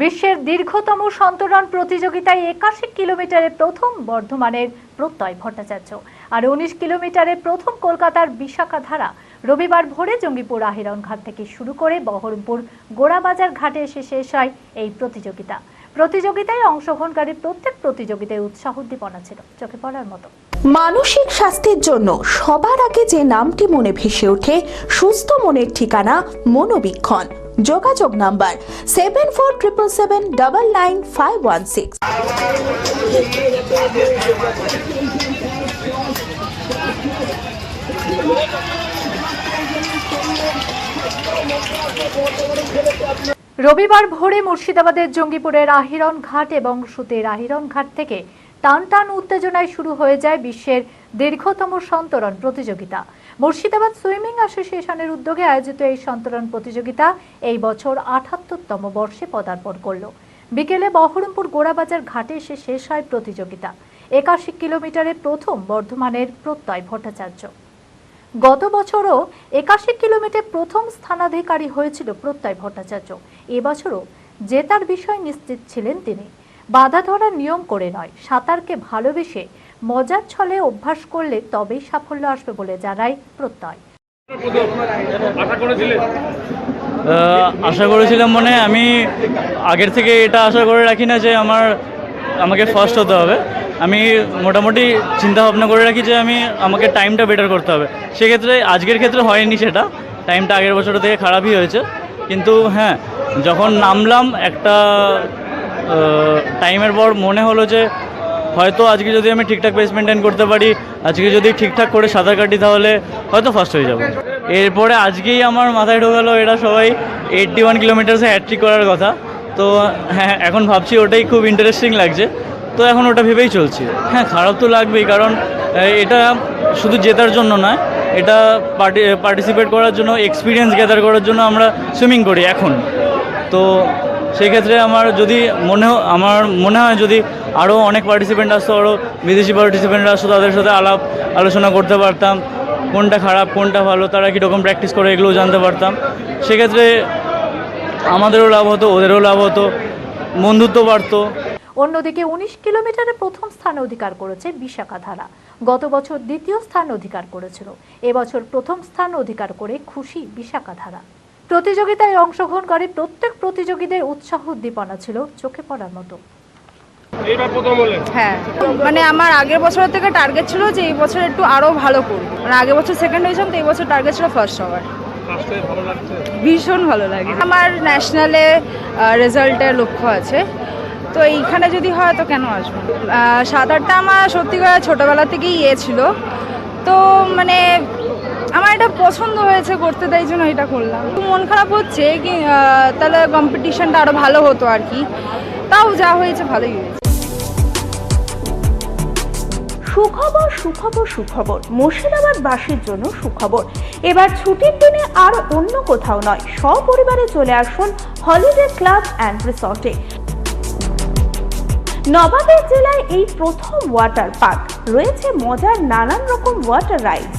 বিশ্বের দীর্ঘতম সন্তরণ প্রতিযোগিতায় একাশি কিলোমিটারে প্রথম বর্ধমানের প্রত্যয় ভট্টাচার্য আর উনিশ কিলোমিটারে প্রথম কলকাতার বিশাখা ধারা রবিবার ভোরে জঙ্গিপুর আহিরন ঘাট থেকে শুরু করে বহরমপুর গোড়াবাজার ঘাটে এসে শেষ হয় এই প্রতিযোগিতা। প্রতিযোগিতায় অংশগ্রহণকারী প্রত্যেক প্রতিযোগিতায় উৎসাহ উদ্দীপনা ছিল। চোখে পড়ার মতো। মানসিক স্বাস্থ্যের জন্য সবার আগে যে নামটি মনে ভেসে ওঠে, সুস্থ মনের ঠিকানা মনোবীক্ষণ। যোগাযোগ number seven four triple seven double nine five one six. রবিবার ভোরে মুর্শিদাবাদের জঙ্গিপুরের আহিরন ঘাট এবং সুতের আহিরন ঘাট থেকে টান উত্তেজনায় শুরু হয়ে যায় বিশ্বের দীর্ঘতম সন্তরণ প্রতিযোগিতা। মুর্শিদাবাদ সুইমিং অ্যাসোসিয়েশনের উদ্যোগে আয়োজিত এই সন্তরণ প্রতিযোগিতা এই বছর আঠাত্তরতম বর্ষে পদার্পণ করল। বিকেলে বহরমপুর গোড়াবাজার ঘাটে এসে শেষ হয় প্রতিযোগিতা। একাশি কিলোমিটারে প্রথম বর্ধমানের প্রত্যয় ভট্টাচার্য। গত বছরও একাশি কিলোমিটার প্রথম স্থানাধিকারী হয়েছিল প্রত্যয় ভট্টাচার্য। এবছরও জেতার বিষয় নিশ্চিত ছিলেন তিনি। বাধা ধরার নিয়ম করে নয়। সাঁতারকে ভালোবেসে মজার ছলে অভ্যাস করলে তবেই সাফল্য আসবে বলে জানায় প্রত্যয়। আশা আশা করেছিলাম মানে আমি আগের থেকে এটা আশা করে রাখি না যে আমার আমাকে ফার্স্ট হতে হবে। আমি মোটামুটি চিন্তা ভাবনা করে রাখি যে আমি আমাকে টাইমটা বেটার করতে হবে। সেক্ষেত্রে আজকের ক্ষেত্রে হয়নি সেটা। টাইমটা আগের বছর থেকে খারাপই হয়েছে। কিন্তু হ্যাঁ যখন নামলাম একটা টাইমের পর মনে হলো যে হয়তো আজকে যদি আমি ঠিকঠাক পেস মেনটেন করতে পারি, আজকে যদি ঠিকঠাক করে সাঁতার কাটি তাহলে হয়তো ফার্স্ট হয়ে যাব। এরপরে আজকেই আমার মাথায় ঢোকালো এরা সবাই এইট্টি ওয়ান কিলোমিটার্সে হ্যাট্রিক করার কথা। তো হ্যাঁ এখন ভাবছি ওটাই খুব ইন্টারেস্টিং লাগছে। তো এখন ওটা ভেবেই চলছি। হ্যাঁ খারাপ তো লাগবেই কারণ এটা শুধু জেতার জন্য নয়, এটা পার্টি পার্টিসিপেট করার জন্য এক্সপিরিয়েন্স গ্যাদার করার জন্য আমরা সুইমিং করি এখন। তো সেই ক্ষেত্রে আমার যদি মনে আমার মনে হয় যদি আরও অনেক পার্টিসিপেন্ট আসতো, আরও বিদেশি পার্টিসিপেন্ট আসতো, তাদের সাথে আলাপ আলোচনা করতে পারতাম। কোনটা খারাপ, কোনটা ভালো, তারা কীরকম প্র্যাকটিস করে এগুলোও জানতে পারতাম। সেক্ষেত্রে আমাদেরও লাভ হতো, ওদেরও লাভ হতো, বন্ধুত্ব বাড়তো। অন্যদিকে উনিশ কিলোমিটারে প্রথম স্থান অধিকার করেছে বিশাখা ধারা। গত বছর দ্বিতীয় স্থান অধিকার করেছিল। এবছর প্রথম স্থান অধিকার করে খুশি বিশাখা ধারা। প্রতিযোগিতায় অংশগ্রহণকারী প্রত্যেক প্রতিযোগীদের উৎসাহ উদ্দীপনা ছিল চোখে পড়ার মতো। হ্যাঁ মানে আমার আগের বছরের থেকে টার্গেট ছিল যে এই বছর একটু আরও ভালো করব। মানে আগের বছর সেকেন্ড হয়েছিলাম তো এই বছর টার্গেট ছিল ফার্স্ট হওয়ার। ফার্স্টে ভালো লাগছে? ভীষণ ভালো লাগে। আমার ন্যাশনালে রেজাল্টের লক্ষ্য আছে। তো এইখানে যদি হয় তো কেন আসব? সাঁতারটা আমার সত্যি করে ছোটোবেলা থেকেই ইয়ে ছিল। তো মানে আমার এটা পছন্দ হয়েছে করতে, তাই জন্য এটা করলাম। মন খারাপ হচ্ছে কি তাহলে কম্পিটিশনটা আরও ভালো হতো আর কি। তাও যা হয়েছে ভালোই হয়েছে। সুখবর সুখবর সুখবর। মুর্শিদাবাদবাসীর জন্য সুখবর। এবার ছুটির দিনে আর অন্য কোথাও নয়, সপরিবারে চলে আসুন হলিডে ক্লাব অ্যান্ড রিসর্টে নবাবের জেলায় এই প্রথম ওয়াটার পার্ক রয়েছে মজার নানান রকম ওয়াটার রাইডস